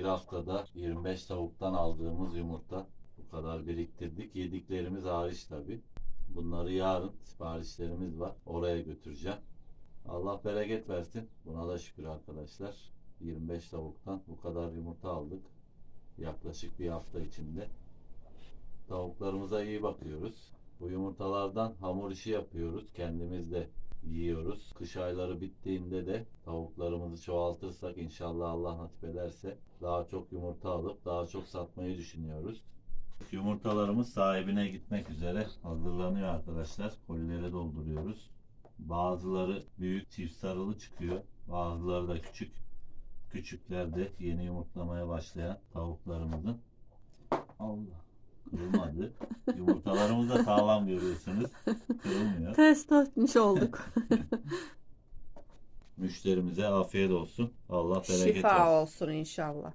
bir haftada 25 tavuktan aldığımız yumurta. Bu kadar biriktirdik. Yediklerimiz hariç tabi. Bunları yarın siparişlerimiz var. Oraya götüreceğim. Allah bereket versin. Buna da şükür arkadaşlar. 25 tavuktan bu kadar yumurta aldık. Yaklaşık bir hafta içinde. Tavuklarımıza iyi bakıyoruz. Bu yumurtalardan hamur işi yapıyoruz. Kendimiz de yiyoruz. Kış ayları bittiğinde de tavuklarımızı çoğaltırsak inşallah Allah nasip ederse daha çok yumurta alıp daha çok satmayı düşünüyoruz. Yumurtalarımız sahibine gitmek üzere hazırlanıyor arkadaşlar. Kolilere dolduruyoruz. Bazıları büyük çift sarılı çıkıyor. Bazıları da küçük. Küçükler de yeni yumurtlamaya başlayan tavuklarımızın. Kırılmadı. Yumurtalarımız da sağlam görüyorsunuz. Kırılmıyor. Test etmiş olduk. Müşterimize afiyet olsun. Allah bereket versin. Şifa olsun inşallah.